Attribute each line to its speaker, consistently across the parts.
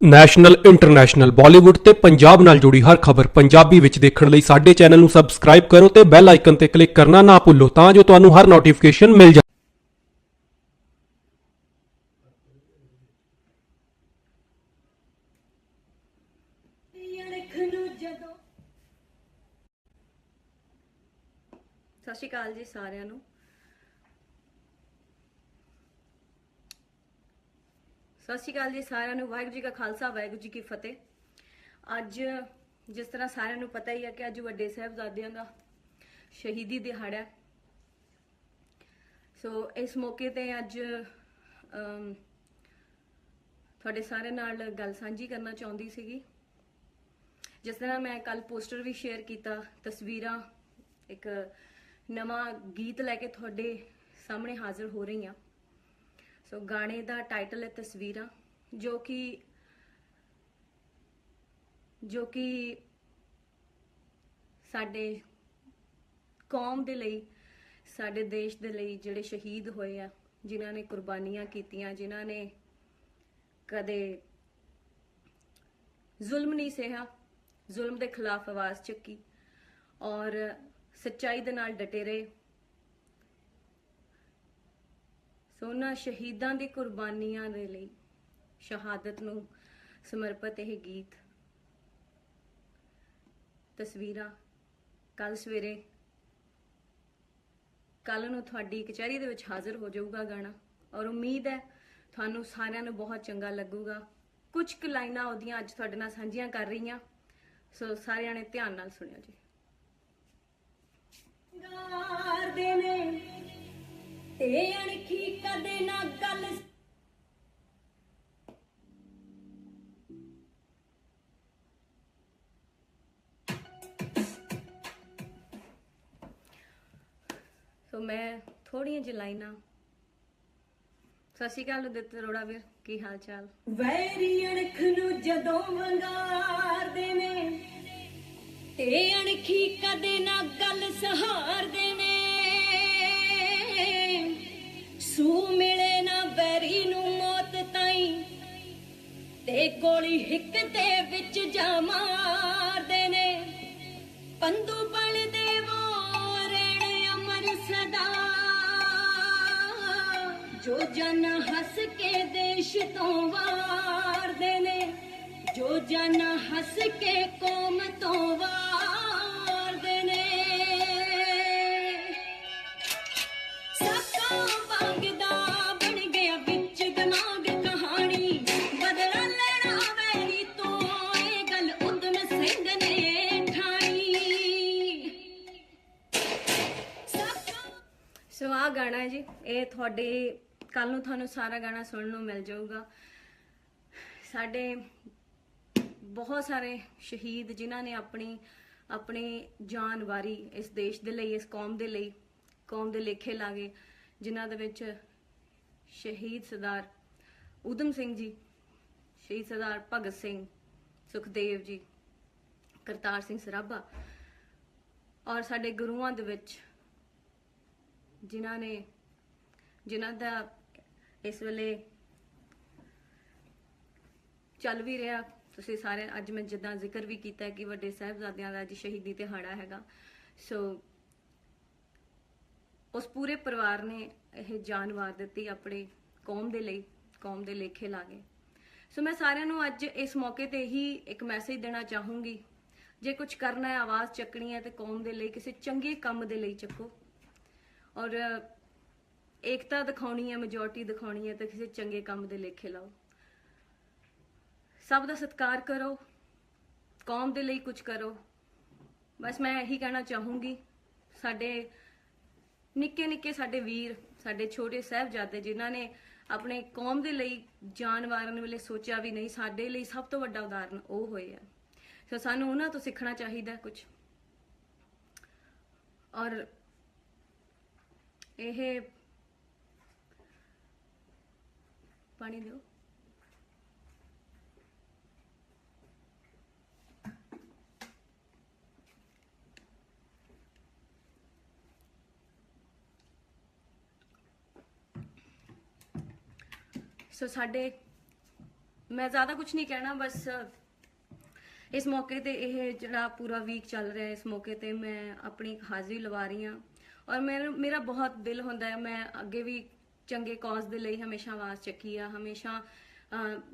Speaker 1: National, international, Bollywood ਤੇ ਪੰਜਾਬ ਨਾਲ ਜੁੜੀ ਹਰ ਖਬਰ ਪੰਜਾਬੀ ਵਿੱਚ ਦੇਖਣ ਲਈ ਸਾਡੇ ਚੈਨਲ ਨੂੰ ਸਬਸਕ੍ਰਾਈਬ ਕਰੋ ਤੇ ਬੈਲ ਆਈਕਨ ਤੇ ਕਲਿੱਕ ਕਰਨਾ ਨਾ ਭੁੱਲੋ, ਤਾਂ ਜੋ ਤੁਹਾਨੂੰ ਹਰ ਨੋਟੀਫਿਕੇਸ਼ਨ ਮਿਲ ਜਾਵੇ
Speaker 2: ਸਤਿ ਸ਼੍ਰੀ ਅਕਾਲ ਜੀ ਸਾਰਿਆਂ ਨੂੰ। ਸਤਿ ਸ਼੍ਰੀ ਅਕਾਲ ਜੀ ਸਾਰਿਆਂ ਨੂੰ, ਵਾਹਿਗੁਰੂ ਜੀ ਕਾ ਖਾਲਸਾ, ਵਾਹਿਗੁਰੂ ਜੀ ਕੀ ਫਤਿਹ। ਅੱਜ ਜਿਸ ਤਰ੍ਹਾਂ ਸਾਰਿਆਂ ਨੂੰ ਪਤਾ ਹੀ ਹੈ ਕਿ ਅੱਜ ਵੱਡੇ ਸਾਹਿਬਜ਼ਾਦਿਆਂ ਦਾ ਸ਼ਹੀਦੀ ਦਿਹਾੜਾ ਸੋ ਇਸ ਮੌਕੇ ਤੇ ਅੱਜ ਤੁਹਾਡੇ ਸਾਰੇ ਨਾਲ ਗੱਲ ਸਾਂਝੀ ਕਰਨਾ ਚਾਹੁੰਦੀ ਸੀਗੀ। ਜਿਸ ਤਰ੍ਹਾਂ ਮੈਂ ਕੱਲ ਪੋਸਟਰ ਵੀ ਸ਼ੇਅਰ ਕੀਤਾ, ਤਸਵੀਰਾਂ, ਇੱਕ ਨਵਾਂ ਗੀਤ ਲੈ ਕੇ ਤੁਹਾਡੇ ਸਾਹਮਣੇ ਹਾਜ਼ਰ ਹੋ ਰਹੀ ਹਾਂ। ਸੋ ਗਾਣੇ ਦਾ ਟਾਈਟਲ ਹੈ ਤਸਵੀਰਾਂ, ਜੋ ਕਿ ਜੋ ਕਿ ਸਾਡੇ ਕੌਮ ਦੇ ਲਈ, ਸਾਡੇ ਦੇਸ਼ ਦੇ ਲਈ ਜਿਹੜੇ ਸ਼ਹੀਦ ਹੋਏ ਆ, ਜਿਨ੍ਹਾਂ ਨੇ ਕੁਰਬਾਨੀਆਂ ਕੀਤੀਆਂ, ਜਿਨ੍ਹਾਂ ਨੇ ਕਦੇ ਜ਼ੁਲਮ ਨਹੀਂ ਸਹਿਆ, ਜ਼ੁਲਮ ਦੇ ਖਿਲਾਫ ਆਵਾਜ਼ ਚੱਕੀ ਔਰ ਸੱਚਾਈ ਦੇ ਨਾਲ ਡਟੇ ਰਹੇ। ਸੋ ਉਹਨਾਂ ਸ਼ਹੀਦਾਂ ਦੀ ਕੁਰਬਾਨੀਆਂ ਦੇ ਲਈ ਸ਼ਹਾਦਤ ਨੂੰ ਸਮਰਪਿਤ ਇਹ ਗੀਤ ਤਸਵੀਰਾਂ ਕੱਲ ਸਵੇਰੇ ਕੱਲ ਨੂੰ ਤੁਹਾਡੀ ਕਚਹਿਰੀ ਦੇ ਵਿੱਚ ਹਾਜ਼ਰ ਹੋ ਜਾਊਗਾ ਗਾਣਾ ਔਰ ਉਮੀਦ ਹੈ ਤੁਹਾਨੂੰ ਸਾਰਿਆਂ ਨੂੰ ਬਹੁਤ ਚੰਗਾ ਲੱਗੂਗਾ। ਕੁਝ ਕੁ ਲਾਈਨਾਂ ਉਹਦੀਆਂ ਅੱਜ ਤੁਹਾਡੇ ਨਾਲ ਸਾਂਝੀਆਂ ਕਰ ਰਹੀਆਂ। ਸੋ ਸਾਰਿਆਂ ਨੇ ਧਿਆਨ ਨਾਲ ਸੁਣਿਓ ਜੀ।
Speaker 3: ਗਾਰਦੇ ਨੇ ਤੇ ਅਣਖੀ ਕਦੇ ਨਾ ਗੱਲ
Speaker 2: ਸੋ ਮੈਂ ਥੋੜੀਆਂ ਜਿਹੀ ਲਾਈਨਾਂ। ਸਤਿ ਸ਼੍ਰੀ ਅਕਾਲ ਉਦਿਤ ਅਰੋੜਾ ਵੀਰ ਕੀ ਹਾਲ ਚਾਲ
Speaker 3: ਵੈਰੀ ਅਣਖ ਨੂੰ ਜਦੋਂ ਵੰਗਾਰਦੇ ਨੇ ਤੇ ਅਣਖੀ ਕਦੇ ਨਾ ਜਨ ਹੱਸ ਕੇ ਕੌਮ ਤੋਂ ਵਾਰਦੇ ਨੇ। ਸਾਕਾਂ ਵਾਂਗਦਾ ਬਣ ਗਿਆ ਵਿੱਚ ਦਿਮਾਗ ਕਹਾਣੀ। ਬਦਲਾ ਲੈਣਾ ਵੈਰੀ ਤੋਂ ਇਹ ਗੱਲ ਉਦਮ ਸਿੰਘ ਨੇ ਠਾਈ ਸਾਕਾਂ
Speaker 2: ਸੋ ਆ ਗਾਣਾ ਜੀ, ਇਹ ਤੁਹਾਡੇ ਕੱਲ ਨੂੰ ਤੁਹਾਨੂੰ ਸਾਰਾ ਗਾਣਾ ਸੁਣਨ ਨੂੰ ਮਿਲ ਜਾਊਗਾ। ਸਾਡੇ ਬਹੁਤ ਸਾਰੇ ਸ਼ਹੀਦ ਜਿਨ੍ਹਾਂ ਨੇ ਆਪਣੀ ਆਪਣੀ ਜਾਨ ਵਾਰੀ ਇਸ ਦੇਸ਼ ਦੇ ਲਈ, ਇਸ ਕੌਮ ਦੇ ਲਈ, ਕੌਮ ਦੇ ਲੇਖੇ ਲਾਗੇ ਜਿਨ੍ਹਾਂ ਦੇ ਵਿੱਚ ਸ਼ਹੀਦ ਸਰਦਾਰ ਊਧਮ ਸਿੰਘ ਜੀ, ਸ਼ਹੀਦ ਸਰਦਾਰ ਭਗਤ ਸਿੰਘ, ਸੁਖਦੇਵ ਜੀ, ਕਰਤਾਰ ਸਿੰਘ ਸਰਾਭਾ ਔਰ ਸਾਡੇ ਗੁਰੂਆਂ ਦੇ ਵਿੱਚ ਜਿਨ੍ਹਾਂ ਨੇ, ਜਿਨ੍ਹਾਂ ਦਾ ਇਸ ਵੇਲੇ ਚੱਲ ਵੀ ਰਿਹਾ। ਤੁਸੀਂ ਸਾਰੇ ਅੱਜ ਮੈਂ ਜਿੱਦਾਂ ਜ਼ਿਕਰ ਵੀ ਕੀਤਾ ਕਿ ਵੱਡੇ ਸਾਹਿਬਜ਼ਾਦਿਆਂ ਦਾ ਅੱਜ ਸ਼ਹੀਦੀ ਦਿਹਾੜਾ ਹੈਗਾ। ਸੋ ਉਸ ਪੂਰੇ ਪਰਿਵਾਰ ਨੇ ਇਹ ਜਾਨ ਵਾਰ ਦਿੱਤੀ ਆਪਣੇ ਕੌਮ ਦੇ ਲਈ, ਕੌਮ ਦੇ ਲੇਖੇ ਲਾ ਗਏ ਸੋ ਮੈਂ ਸਾਰਿਆਂ ਨੂੰ ਅੱਜ ਇਸ ਮੌਕੇ ਤੇ ਹੀ ਇੱਕ ਮੈਸੇਜ ਦੇਣਾ ਚਾਹੂੰਗੀ। ਜੇ ਕੁਝ ਕਰਨਾ ਹੈ, ਆਵਾਜ਼ ਚੱਕਣੀ ਹੈ ਤੇ ਕੌਮ ਦੇ ਲਈ, ਕਿਸੇ ਚੰਗੇ ਕੰਮ ਦੇ ਲਈ ਚੱਕੋ। ਔਰ, ਏਕਤਾ ਦਿਖਾਉਣੀ ਹੈ ਮੈਜੋਰਟੀ ਦਿਖਾਉਣੀ ਹੈ ਤਾਂ ਕਿਸੇ ਚੰਗੇ ਕੰਮ ਦੇ ਲੇਖੇ ਲਾਓ। ਸਭ ਦਾ ਸਤਿਕਾਰ ਕਰੋ, ਕੌਮ ਦੇ ਲਈ ਕੁਝ ਕਰੋ। ਬਸ ਮੈਂ ਇਹੀ ਕਹਿਣਾ ਚਾਹੂੰਗੀ, ਸਾਡੇ ਨਿੱਕੇ ਨਿੱਕੇ ਸਾਡੇ ਵੀਰ, ਸਾਡੇ ਛੋਟੇ ਸਾਹਿਬਜ਼ਾਦੇ, ਜਿਨ੍ਹਾਂ ਨੇ ਆਪਣੇ ਕੌਮ ਦੇ ਲਈ ਜਾਨ ਵਾਰਨ ਵੇਲੇ ਸੋਚਿਆ ਵੀ ਨਹੀਂ, ਸਾਡੇ ਲਈ ਸਭ ਤੋਂ ਵੱਡਾ ਉਦਾਹਰਨ ਉਹ ਹੋਏ ਆ। ਸੋ ਸਾਨੂੰ ਉਹਨਾਂ ਤੋਂ ਸਿੱਖਣਾ ਚਾਹੀਦਾ ਕੁਝ। ਔਰ ਇਹ ਪਾਣੀ ਦਿਓ। ਸੋ ਸਾਡੇ ਮੈਂ ਜ਼ਿਆਦਾ ਕੁਝ ਨਹੀਂ ਕਹਿਣਾ, ਬਸ ਇਸ ਮੌਕੇ ਤੇ ਇਹ ਜਿਹੜਾ ਪੂਰਾ ਵੀਕ ਚੱਲ ਰਿਹਾ, ਇਸ ਮੌਕੇ ਤੇ ਮੈਂ ਆਪਣੀ ਇੱਕ ਹਾਜ਼ਰੀ ਲਵਾ ਰਹੀ ਹਾਂ। ਔਰ ਮੇਰਾ ਮੇਰਾ ਬਹੁਤ ਦਿਲ ਹੁੰਦਾ ਹੈ, ਮੈਂ ਅੱਗੇ ਵੀ ਚੰਗੇ ਕਾਜ਼ ਦੇ ਲਈ ਹਮੇਸ਼ਾ ਆਵਾਜ਼ ਚੱਕੀ ਆ, ਹਮੇਸ਼ਾ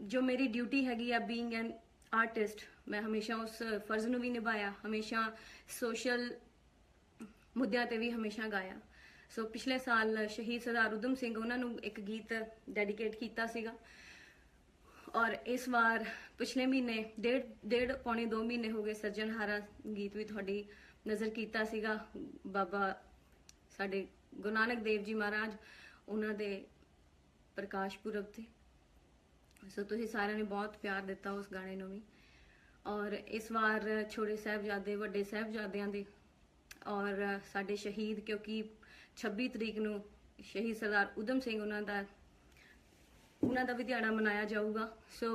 Speaker 2: ਜੋ ਮੇਰੀ ਡਿਊਟੀ ਹੈਗੀ ਆ ਬੀਇੰਗ ਐਨ ਆਰਟਿਸਟ ਮੈਂ ਹਮੇਸ਼ਾ ਉਸ ਫਰਜ਼ ਨੂੰ ਵੀ ਨਿਭਾਇਆ, ਹਮੇਸ਼ਾ ਸੋਸ਼ਲ ਮੁੱਦਿਆਂ ਤੇ ਵੀ ਹਮੇਸ਼ਾ ਗਾਇਆ। ਸੋ ਪਿਛਲੇ ਸਾਲ ਸ਼ਹੀਦ ਸਰਦਾਰ ਉਦਮ ਸਿੰਘ ਉਹਨਾਂ ਨੂੰ ਇੱਕ ਗੀਤ ਡੈਡੀਕੇਟ ਕੀਤਾ ਸੀਗਾ। ਔਰ ਇਸ ਵਾਰ ਪਿਛਲੇ ਮਹੀਨੇ ਡੇਢ ਡੇਢ ਪੌਣੇ 2 ਮਹੀਨੇ ਹੋ ਗਏ ਸੱਜਣਹਾਰਾ ਗੀਤ ਵੀ ਤੁਹਾਡੀ ਨਜ਼ਰ ਕੀਤਾ ਸੀਗਾ। ਬਾਬਾ ਸਾਡੇ ਗੁਰੂ ਨਾਨਕ ਦੇਵ ਜੀ ਮਹਾਰਾਜ ਉਹਨਾਂ ਦੇ ਪ੍ਰਕਾਸ਼ ਪੁਰਬ ਤੇ। ਸੋ ਤੁਸੀਂ ਸਾਰਿਆਂ ਨੇ ਬਹੁਤ ਪਿਆਰ ਦਿੱਤਾ ਉਸ ਗਾਣੇ ਨੂੰ ਵੀ। ਔਰ ਇਸ ਵਾਰ ਛੋਟੇ ਸਾਹਿਬਜ਼ਾਦੇ ਵੱਡੇ ਸਾਹਿਬਜ਼ਾਦਿਆਂ ਦੇ ਔਰ ਸਾਡੇ ਸ਼ਹੀਦ ਕਿਉਂਕਿ 26 ਤਰੀਕ ਨੂੰ ਸ਼ਹੀਦ ਸਰਦਾਰ ਉਦਮ ਸਿੰਘ ਉਹਨਾਂ ਦਾ ਉਹਨਾਂ ਦਾ ਵੀ ਦਿਹਾੜਾ ਮਨਾਇਆ ਜਾਊਗਾ। ਸੋ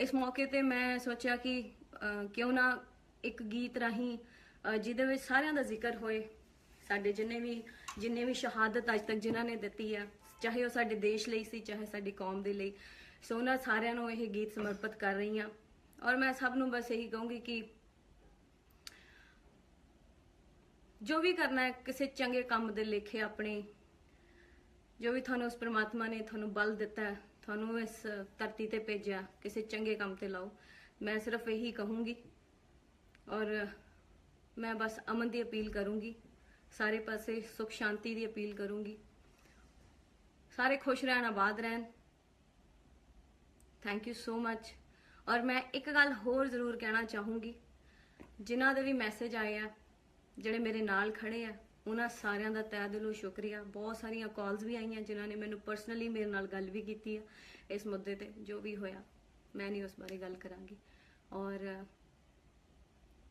Speaker 2: ਇਸ ਮੌਕੇ ਤੇ ਮੈਂ ਸੋਚਿਆ ਕਿ ਕਿਉਂ ਨਾ ਇੱਕ ਗੀਤ ਰਾਹੀਂ ਜਿਹਦੇ ਵਿੱਚ ਸਾਰਿਆਂ ਦਾ ਜ਼ਿਕਰ ਹੋਏ। ਸਾਡੇ ਜਿੰਨੇ ਵੀ ਜਿੰਨੇ ਵੀ ਸ਼ਹਾਦਤ ਅੱਜ ਤੱਕ ਜਿਨ੍ਹਾਂ ਨੇ ਦਿੱਤੀ ਆ, ਚਾਹੇ ਉਹ ਸਾਡੇ ਦੇਸ਼ ਲਈ ਸੀ, ਚਾਹੇ ਸਾਡੀ ਕੌਮ ਦੇ ਲਈ। ਸੋ ਉਹਨਾਂ ਸਾਰਿਆਂ ਨੂੰ ਇਹ ਗੀਤ ਸਮਰਪਿਤ ਕਰ ਰਹੀ ਹਾਂ। ਔਰ ਮੈਂ ਸਭ ਨੂੰ ਬਸ ਇਹੀ ਕਹੂੰਗੀ ਕਿ ਜੋ ਵੀ ਕਰਨਾ ਹੈ, ਕਿਸੇ ਚੰਗੇ ਕੰਮ ਦੇ ਲੇਖੇ ਆਪਣੇ, ਜੋ ਵੀ ਤੁਹਾਨੂੰ ਉਸ ਪ੍ਰਮਾਤਮਾ ਨੇ ਤੁਹਾਨੂੰ ਬਲ ਦਿੱਤਾ ਹੈ, ਤੁਹਾਨੂੰ ਇਸ ਧਰਤੀ ਤੇ ਭੇਜਿਆ, ਕਿਸੇ ਚੰਗੇ ਕੰਮ ਤੇ ਲਾਓ। ਮੈਂ ਸਿਰਫ ਇਹੀ ਕਹੂੰਗੀ ਔਰ ਮੈਂ ਬਸ ਅਮਨ ਦੀ ਅਪੀਲ ਕਰੂੰਗੀ, ਸਾਰੇ ਪਾਸੇ ਸੁਖ ਸ਼ਾਂਤੀ ਦੀ ਅਪੀਲ ਕਰੂੰਗੀ। ਸਾਰੇ ਖੁਸ਼ ਰਹਿਣ, ਆਬਾਦ ਰਹਿਣ। ਥੈਂਕ ਯੂ ਸੋ ਮੱਚ ਔਰ ਮੈਂ ਇੱਕ ਗੱਲ ਹੋਰ ਜ਼ਰੂਰ ਕਹਿਣਾ ਚਾਹੂੰਗੀ, ਜਿਨ੍ਹਾਂ ਦੇ ਵੀ ਮੈਸੇਜ ਆਏ ਆ ਜਿਹੜੇ ਮੇਰੇ ਨਾਲ ਖੜੇ ਆ, ਉਹਨਾਂ ਸਾਰਿਆਂ ਦਾ ਤਹਿ ਦਿਲੋਂ ਸ਼ੁਕਰੀਆ। ਬਹੁਤ ਸਾਰੀਆਂ ਕਾਲਸ ਵੀ ਆਈਆਂ ਜਿਨ੍ਹਾਂ ਨੇ ਮੈਨੂੰ ਪਰਸਨਲੀ ਮੇਰੇ ਨਾਲ ਗੱਲ ਵੀ ਕੀਤੀ ਆ ਇਸ ਮੁੱਦੇ ਤੇ, ਜੋ ਵੀ ਹੋਇਆ। ਮੈਂ ਨਹੀਂ ਉਸ ਬਾਰੇ ਗੱਲ ਕਰਾਂਗੀ। ਔਰ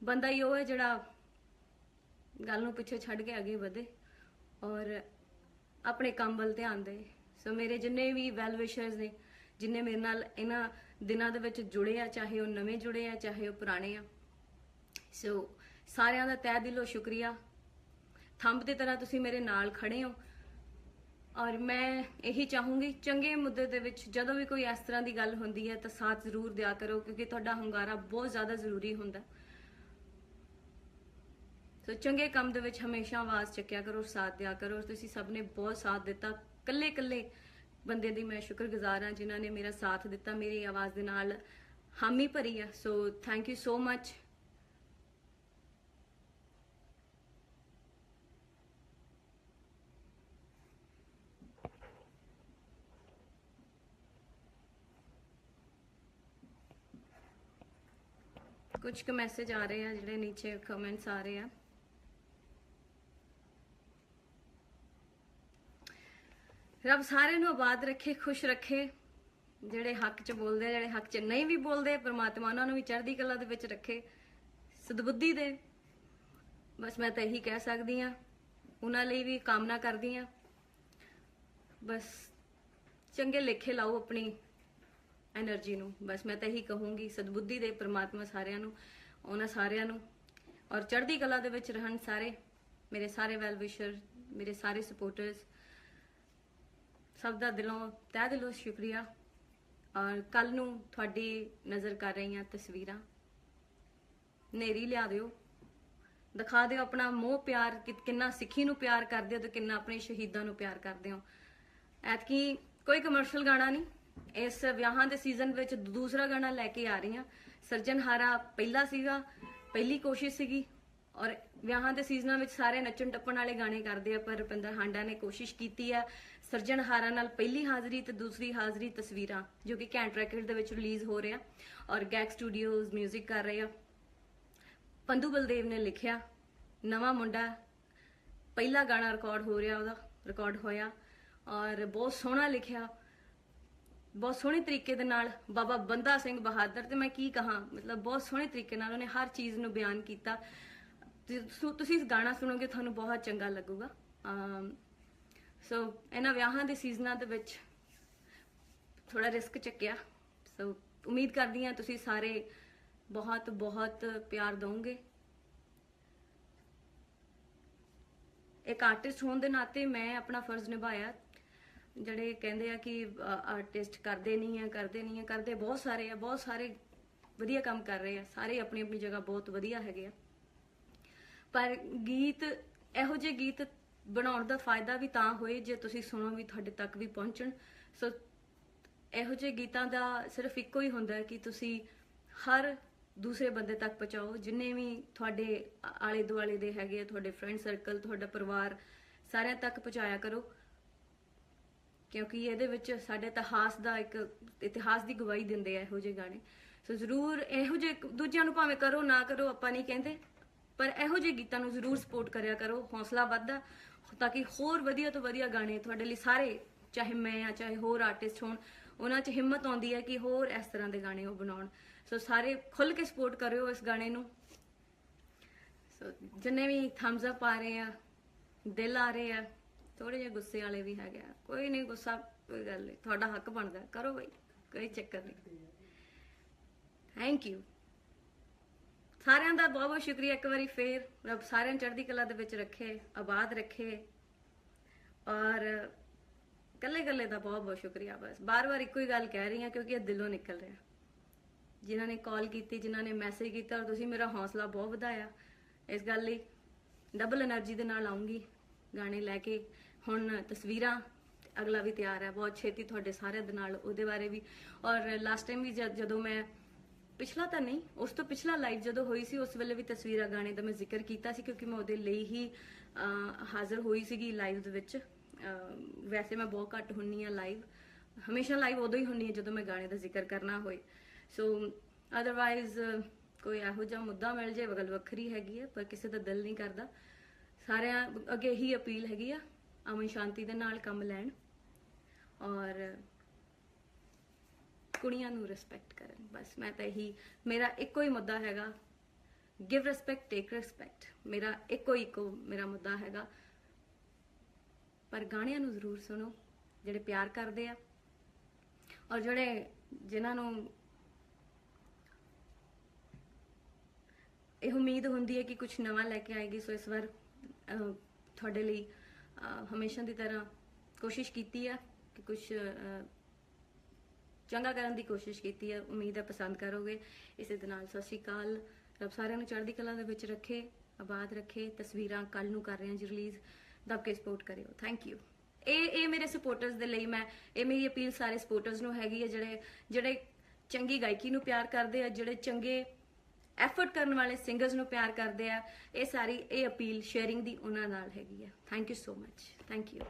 Speaker 2: ਬੰਦਾ ਹੀ ਉਹ ਹੈ ਜਿਹੜਾ ਗੱਲ ਨੂੰ ਪਿੱਛੇ ਛੱਡ ਕੇ ਅੱਗੇ ਵਧੇ ਔਰ ਆਪਣੇ ਕੰਮ ਵੱਲ ਧਿਆਨ ਦੇ। ਸੋ ਮੇਰੇ ਜਿੰਨੇ ਵੀ ਵੈਲ ਵਿਸ਼ਰਸ ਨੇ, ਜਿੰਨੇ ਮੇਰੇ ਨਾਲ ਇਹਨਾਂ ਦਿਨਾਂ ਦੇ ਵਿੱਚ ਜੁੜੇ ਆ, ਚਾਹੇ ਉਹ ਨਵੇਂ ਜੁੜੇ ਆ, ਚਾਹੇ ਉਹ ਪੁਰਾਣੇ ਆ। ਸੋ ਸਾਰਿਆਂ ਦਾ ਤਹਿ ਦਿਲੋਂ ਸ਼ੁਕਰੀਆ। ਥੰਬ ਦੀ ਤਰ੍ਹਾਂ ਤੁਸੀਂ ਮੇਰੇ ਨਾਲ ਖੜੇ ਹੋ। ਔਰ ਮੈਂ ਇਹੀ ਚਾਹੂੰਗੀ, ਚੰਗੇ ਮੁੱਦੇ ਦੇ ਵਿੱਚ ਜਦੋਂ ਵੀ ਕੋਈ ਇਸ ਤਰ੍ਹਾਂ ਦੀ ਗੱਲ ਹੁੰਦੀ ਹੈ ਤਾਂ ਸਾਥ ਜ਼ਰੂਰ ਦਿਆ ਕਰੋ, ਕਿਉਂਕਿ ਤੁਹਾਡਾ ਹੰਗਾਰਾ ਬਹੁਤ ਜ਼ਿਆਦਾ ਜ਼ਰੂਰੀ ਹੁੰਦਾ। ਸੋ ਚੰਗੇ ਕੰਮ ਦੇ ਵਿੱਚ ਹਮੇਸ਼ਾ ਆਵਾਜ਼ ਚੱਕਿਆ ਕਰੋ, ਸਾਥ ਦਿਆ ਕਰੋ। ਤੁਸੀਂ ਸਭ ਨੇ ਬਹੁਤ ਸਾਥ ਦਿੱਤਾ। ਕੱਲੇ ਕੱਲੇ ਬੰਦੇ ਦੀ ਮੈਂ ਸ਼ੁਕਰਗੁਜ਼ਾਰ ਹਾਂ ਜਿਨ੍ਹਾਂ ਨੇ ਮੇਰਾ ਸਾਥ ਦਿੱਤਾ। ਮੇਰੀ ਆਵਾਜ਼ ਦੇ ਨਾਲ ਹਾਮੀ ਭਰੀ ਆ ਸੋ ਥੈਂਕ ਯੂ ਸੋ ਮੱਚ ਕੁਝ ਕੁ ਮੈਸੇਜ ਆ ਰਹੇ ਆ ਜਿਹੜੇ ਨੀਚੇ ਕਮੈਂਟਸ ਆ ਰਹੇ ਆ। ਰੱਬ ਸਾਰਿਆਂ ਨੂੰ ਆਬਾਦ ਰੱਖੇ ਖੁਸ਼ ਰੱਖੇ। ਜਿਹੜੇ ਹੱਕ 'ਚ ਬੋਲਦੇ ਆ, ਜਿਹੜੇ ਹੱਕ 'ਚ ਨਹੀਂ ਵੀ ਬੋਲਦੇ ਪਰਮਾਤਮਾ ਉਹਨਾਂ ਨੂੰ ਵੀ ਚੜ੍ਹਦੀ ਕਲਾ ਦੇ ਵਿੱਚ ਰੱਖੇ। ਸਦਬੁੱਧੀ ਦੇ। ਬਸ ਮੈਂ ਤਾਂ ਇਹੀ ਕਹਿ ਸਕਦੀ ਆ ਉਹਨਾਂ ਲਈ ਵੀ ਕਾਮਨਾ ਕਰਦੀ ਆ ਬਸ ਚੰਗੇ ਲੇਖੇ ਲਾਓ ਆਪਣੀ ਐਨਰਜੀ ਨੂੰ ਬਸ ਮੈਂ ਤਾਂ ਇਹੀ ਕਹੂੰਗੀ ਸਦਬੁੱਧੀ ਦੇ ਪਰਮਾਤਮਾ ਸਾਰਿਆਂ ਨੂੰ ਉਹਨਾਂ ਸਾਰਿਆਂ ਨੂੰ ਔਰ ਚੜ੍ਹਦੀ ਕਲਾ ਦੇ ਵਿੱਚ ਰਹਿਣ ਸਾਰੇ ਮੇਰੇ ਸਾਰੇ ਵੈਲ ਵਿਸ਼ਰ ਮੇਰੇ ਸਾਰੇ ਸਪੋਰਟਰਸ ਸਭ ਦਾ ਦਿਲੋਂ ਤਹਿ ਦਿਲੋਂ ਸ਼ੁਕਰੀਆ ਔਰ ਕੱਲ ਨੂੰ ਤੁਹਾਡੀ ਨਜ਼ਰ ਕਰ ਰਹੀਆਂ ਤਸਵੀਰਾਂ ਨੇਰੀ ਲਿਆ ਦਿਓ ਦਿਖਾ ਦਿਓ ਆਪਣਾ ਮੋਹ ਪਿਆਰ ਕਿੰਨਾ ਸਿੱਖੀ ਨੂੰ ਪਿਆਰ ਕਰਦੇ ਹੋ ਤੇ ਕਿੰਨਾ ਆਪਣੇ ਸ਼ਹੀਦਾਂ ਨੂੰ ਪਿਆਰ ਕਰਦੇ ਹੋ ਐਤਕੀ ਕੋਈ ਕਮਰਸ਼ੀਅਲ ਗਾਣਾ ਨਹੀਂ ਇਸ ਵਿਆਹਾਂ ਦੇ ਸੀਜ਼ਨ ਵਿੱਚ ਦੂਸਰਾ ਗਾਣਾ ਲੈ ਕੇ ਆ ਰਹੀ ਹਾਂ। ਸਰਜਨਹਾਰਾ ਪਹਿਲਾ ਸੀਗਾ, ਪਹਿਲੀ ਕੋਸ਼ਿਸ਼ ਸੀਗੀ ਔਰ ਵਿਆਹਾਂ ਦੇ ਸੀਜ਼ਨਾਂ ਵਿੱਚ ਸਾਰੇ ਨੱਚਣ ਟੱਪਣ ਵਾਲੇ ਗਾਣੇ ਕਰਦੇ ਆ, ਪਰ ਰੁਪਿੰਦਰ ਹਾਂਡਾ ਨੇ ਕੋਸ਼ਿਸ਼ ਕੀਤੀ ਆ ਸਰਜਨਹਾਰਾ ਨਾਲ ਪਹਿਲੀ ਹਾਜ਼ਰੀ ਤੇ ਦੂਸਰੀ ਹਾਜ਼ਰੀ ਤਸਵੀਰਾਂ, ਜੋ ਕਿ ਕੈਂਟ ਰੈਕਡ ਦੇ ਵਿੱਚ ਰਿਲੀਜ਼ ਹੋ ਰਿਹਾ ਔਰ ਗੈਗ ਸਟੂਡੀਓਜ਼ 뮤직 ਕਰ ਰਹੇ ਆ। ਪੰਦੂ ਬਲਦੇਵ ਨੇ ਲਿਖਿਆ, ਨਵਾਂ ਮੁੰਡਾ, ਪਹਿਲਾ ਗਾਣਾ ਰਿਕਾਰਡ ਹੋ ਰਿਹਾ ਉਹਦਾ ਰਿਕਾਰਡ ਹੋਇਆ ਔਰ ਬਹੁਤ ਸੋਹਣਾ ਲਿਖਿਆ। ਬਹੁਤ ਸੋਹਣੇ ਤਰੀਕੇ ਦੇ ਨਾਲ ਬਾਬਾ ਬੰਦਾ ਸਿੰਘ ਬਹਾਦਰ ਤੇ ਮੈਂ ਕੀ ਕਹਾਂ, ਮਤਲਬ ਬਹੁਤ ਸੋਹਣੇ ਤਰੀਕੇ ਨਾਲ ਉਹਨੇ ਹਰ ਚੀਜ਼ ਨੂੰ ਬਿਆਨ ਕੀਤਾ। ਤੁਸੀਂ ਇਸ ਗਾਣਾ ਸੁਣੋਗੇ ਤੁਹਾਨੂੰ ਬਹੁਤ ਚੰਗਾ ਲੱਗੂਗਾ। ਸੋ ਇਹਨਾਂ ਵਿਆਹਾਂ ਦੇ ਸੀਜ਼ਨਾਂ ਦੇ ਵਿੱਚ ਥੋੜਾ ਰਿਸਕ ਚੱਕਿਆ। ਸੋ ਉਮੀਦ ਕਰਦੀ ਹਾਂ ਤੁਸੀਂ ਸਾਰੇ ਬਹੁਤ ਬਹੁਤ ਪਿਆਰ ਦਿਓਗੇ ਇੱਕ ਆਰਟਿਸਟ ਹੋਣ ਦੇ ਨਾਤੇ ਮੈਂ ਆਪਣਾ ਫਰਜ਼ ਨਿਭਾਇਆ। ਜਿਹੜੇ ਕਹਿੰਦੇ ਆ ਕਿ ਆਰਟਿਸਟ ਕਰਦੇ ਨਹੀਂ ਆ, ਕਰਦੇ ਨਹੀਂ ਆ, ਕਰਦੇ ਬਹੁਤ ਸਾਰੇ ਆ, ਬਹੁਤ ਸਾਰੇ ਵਧੀਆ ਕੰਮ ਕਰ ਰਹੇ ਆ, ਸਾਰੇ ਆਪਣੀ ਆਪਣੀ ਜਗ੍ਹਾ ਬਹੁਤ ਵਧੀਆ ਹੈਗੇ ਆ। ਪਰ ਗੀਤ, ਇਹੋ ਜਿਹੇ ਗੀਤ ਬਣਾਉਣ ਦਾ ਫਾਇਦਾ ਵੀ ਤਾਂ ਹੋਏ ਜੇ ਤੁਸੀਂ ਸੁਣੋ ਵੀ ਤੁਹਾਡੇ ਤੱਕ ਵੀ ਪਹੁੰਚਣ। ਸੋ ਇਹੋ ਜਿਹੇ ਗੀਤਾਂ ਦਾ ਸਿਰਫ ਇੱਕੋ ਹੀ ਹੁੰਦਾ ਕਿ ਤੁਸੀਂ ਹਰ ਦੂਸਰੇ ਬੰਦੇ ਤੱਕ ਪਹੁੰਚਾਓ, ਜਿੰਨੇ ਵੀ ਤੁਹਾਡੇ ਆਲੇ ਦੁਆਲੇ ਦੇ ਹੈਗੇ ਆ, ਤੁਹਾਡੇ ਫਰੈਂਡ ਸਰਕਲ ਤੁਹਾਡਾ ਪਰਿਵਾਰ, ਸਾਰਿਆਂ ਤੱਕ ਪਹੁੰਚਾਇਆ ਕਰੋ। ਕਿਉਂਕਿ ਇਹਦੇ ਵਿੱਚ ਸਾਡੇ ਇਤਿਹਾਸ ਦਾ ਇੱਕ ਇਤਿਹਾਸ ਦੀ ਗਵਾਹੀ ਦਿੰਦੇ ਆ ਇਹੋ ਜਿਹੇ ਗਾਣੇ। ਸੋ ਜ਼ਰੂਰ ਇਹੋ ਜਿਹੇ ਦੂਜਿਆਂ ਨੂੰ ਭਾਵੇਂ ਕਰੋ, ਨਾ ਕਰੋ, ਆਪਾਂ ਨਹੀਂ ਕਹਿੰਦੇ, ਪਰ ਇਹੋ ਜਿਹੇ ਗੀਤਾਂ ਨੂੰ ਜ਼ਰੂਰ ਸਪੋਰਟ ਕਰਿਆ ਕਰੋ, ਹੌਸਲਾ ਵੱਧਦਾ, ਤਾਂ ਕਿ ਹੋਰ ਵਧੀਆ ਤੋਂ ਵਧੀਆ ਗਾਣੇ ਤੁਹਾਡੇ ਲਈ ਸਾਰੇ, ਚਾਹੇ ਮੈਂ ਆ, ਚਾਹੇ ਹੋਰ ਆਰਟਿਸਟ ਹੋਣ, ਉਹਨਾਂ 'ਚ ਹਿੰਮਤ ਆਉਂਦੀ ਹੈ ਕਿ ਹੋਰ ਇਸ ਤਰ੍ਹਾਂ ਦੇ ਗਾਣੇ ਉਹ ਬਣਾਉਣ। ਸੋ ਸਾਰੇ ਖੁੱਲ ਕੇ ਸਪੋਰਟ ਕਰਿਓ ਇਸ ਗਾਣੇ ਨੂੰ। ਸੋ ਜਿੰਨੇ ਵੀ ਥੰਬਸ ਅਪ ਆ ਰਹੇ ਆ, ਦਿਲ ਆ ਰਹੇ ਆ ਥੋੜੇ ਜਿਹਾ ਗੁੱਸੇ ਵਾਲੇ ਵੀ ਹੈਗੇ ਆ। ਕੋਈ ਨਹੀਂ ਗੁੱਸਾ ਕੋਈ ਗੱਲ ਨਹੀਂ ਤੁਹਾਡਾ ਹੱਕ ਬਣਦਾ, ਕਰੋ ਬਈ, ਕੋਈ ਚੱਕਰ ਨਹੀਂ ਥੈਂਕ ਯੂ ਸਾਰਿਆਂ ਦਾ ਬਹੁਤ ਬਹੁਤ ਸ਼ੁਕਰੀਆ ਇੱਕ ਵਾਰੀ ਫੇਰ। ਰੱਬ ਸਾਰਿਆਂ ਚੜ੍ਹਦੀ ਕਲਾ ਦੇ ਵਿੱਚ ਰੱਖੇ, ਆਬਾਦ ਰੱਖੇ। ਔਰ ਕੱਲੇ ਕੱਲੇ ਦਾ ਬਹੁਤ ਬਹੁਤ ਸ਼ੁਕਰੀਆ ਬਸ। ਬਾਰ-ਬਾਰ ਇੱਕੋ ਹੀ ਗੱਲ ਕਹਿ ਰਹੀ ਹਾਂ ਕਿਉਂਕਿ ਇਹ ਦਿਲੋਂ ਨਿਕਲ ਰਿਹਾ। ਜਿਨ੍ਹਾਂ ਨੇ ਕਾਲ ਕੀਤੀ, ਜਿਨ੍ਹਾਂ ਨੇ ਮੈਸੇਜ ਕੀਤਾ ਔਰ ਤੁਸੀਂ ਮੇਰਾ ਹੌਸਲਾ ਬਹੁਤ ਵਧਾਇਆ। ਇਸ ਗੱਲ ਲਈ ਡਬਲ એનર્ਜੀ ਦੇ ਨਾਲ ਆਉਂਗੀ, ਗਾਣੇ ਲੈ ਕੇ। ਹੁਣ ਤਸਵੀਰਾਂ ਅਗਲਾ ਵੀ ਤਿਆਰ ਹੈ, ਬਹੁਤ ਛੇਤੀ ਤੁਹਾਡੇ ਸਾਰਿਆਂ ਦੇ ਨਾਲ ਉਹਦੇ ਬਾਰੇ ਵੀ। ਔਰ ਲਾਸਟ ਟਾਈਮ ਵੀ ਜਦ- ਜਦੋਂ ਮੈਂ ਪਿਛਲਾ ਤਾਂ ਨਹੀਂ, ਉਸ ਤੋਂ ਪਿਛਲਾ ਲਾਈਵ ਜਦੋਂ ਹੋਈ ਸੀ, ਉਸ ਵੇਲੇ ਵੀ ਤਸਵੀਰਾਂ ਗਾਣੇ ਦਾ ਮੈਂ ਜ਼ਿਕਰ ਕੀਤਾ ਸੀ ਕਿਉਂਕਿ ਮੈਂ ਉਹਦੇ ਲਈ ਹੀ ਹਾਜ਼ਰ ਹੋਈ ਸੀਗੀ ਲਾਈਵ ਦੇ ਵਿੱਚ। ਵੈਸੇ ਮੈਂ ਬਹੁਤ ਘੱਟ ਹੁੰਨੀ ਆ ਲਾਈਵ ਹਮੇਸ਼ਾ ਲਾਈਵ ਉਦੋਂ ਹੀ ਹੁੰਨੀ ਹੈ ਜਦੋਂ ਮੈਂ ਗਾਣੇ ਦਾ ਜ਼ਿਕਰ ਕਰਨਾ ਹੋਏ। ਸੋ ਅਦਰਵਾਈਜ਼ ਕੋਈ ਇਹੋ ਜਿਹਾ ਮੁੱਦਾ ਮਿਲ ਜਾਏ ਗੱਲ ਵੱਖਰੀ ਹੈਗੀ ਹੈ ਪਰ ਕਿਸੇ ਦਾ ਦਿਲ ਨਹੀਂ ਕਰਦਾ। ਸਾਰਿਆਂ ਅੱਗੇ ਹੀ ਅਪੀਲ ਹੈਗੀ ਆ ਅਮਨ ਸ਼ਾਂਤੀ ਦੇ ਨਾਲ ਕੰਮ ਲੈਣ ਔਰ ਕੁੜੀਆਂ ਨੂੰ ਰਿਸਪੈਕਟ ਕਰਨ। ਬਸ ਮੈਂ ਤਾਂ ਇਹੀ, ਮੇਰਾ ਇੱਕੋ ਹੀ ਮੁੱਦਾ ਹੈਗਾ ਗਿਵ ਰਿਸਪੈਕਟ ਟੇਕ ਰਿਸਪੈਕਟ ਮੇਰਾ ਇੱਕੋ ਹੀ ਇੱਕੋ ਮੇਰਾ ਮੁੱਦਾ ਹੈਗਾ। ਪਰ ਗਾਣਿਆਂ ਨੂੰ ਜ਼ਰੂਰ ਸੁਣੋ, ਜਿਹੜੇ ਪਿਆਰ ਕਰਦੇ ਆ ਔਰ ਜਿਹੜੇ ਜਿਨ੍ਹਾਂ ਨੂੰ ਇਹ ਉਮੀਦ ਹੁੰਦੀ ਹੈ ਕਿ ਕੁਝ ਨਵਾਂ ਲੈ ਕੇ ਆਏਗੀ, ਸੋ ਇਸ ਵਾਰ ਤੁਹਾਡੇ ਲਈ ਹਮੇਸ਼ਾ ਦੀ ਤਰ੍ਹਾਂ ਕੋਸ਼ਿਸ਼ ਕੀਤੀ ਆ ਕਿ ਕੁਝ ਚੰਗਾ ਕਰਨ ਦੀ ਕੋਸ਼ਿਸ਼ ਕੀਤੀ ਆ। ਉਮੀਦ ਹੈ ਪਸੰਦ ਕਰੋਗੇ। ਇਸੇ ਦੇ ਨਾਲ ਸਤਿ ਸ਼੍ਰੀ ਅਕਾਲ। ਰੱਬ ਸਾਰਿਆਂ ਨੂੰ ਚੜ੍ਹਦੀ ਕਲਾ ਦੇ ਵਿੱਚ ਰੱਖੇ, ਆਬਾਦ ਰੱਖੇ। ਤਸਵੀਰਾਂ ਕੱਲ ਨੂੰ ਕਰ ਰਹੇ ਹਾਂ ਜੀ ਰਿਲੀਜ਼ ਦਬ ਕੇ ਸਪੋਰਟ ਕਰਿਓ। ਥੈਂਕ ਯੂ ਇਹ ਇਹ ਮੇਰੇ ਸਪੋਰਟਰਸ ਦੇ ਲਈ ਮੈਂ, ਇਹ ਮੇਰੀ ਅਪੀਲ ਸਾਰੇ ਸਪੋਰਟਰਸ ਨੂੰ ਹੈਗੀ ਹੈ ਜਿਹੜੇ ਜਿਹੜੇ ਚੰਗੀ ਗਾਇਕੀ ਨੂੰ ਪਿਆਰ ਕਰਦੇ ਆ, ਜਿਹੜੇ ਚੰਗੇ ਐਫਰਟ ਕਰਨ ਵਾਲੇ ਸਿੰਗਰਸ ਨੂੰ ਪਿਆਰ ਕਰਦੇ ਆ, ਇਹ ਸਾਰੀ, ਇਹ ਅਪੀਲ ਸ਼ੇਅਰਿੰਗ ਦੀ ਉਹਨਾਂ ਨਾਲ ਹੈਗੀ ਆ। Thank you so much thank you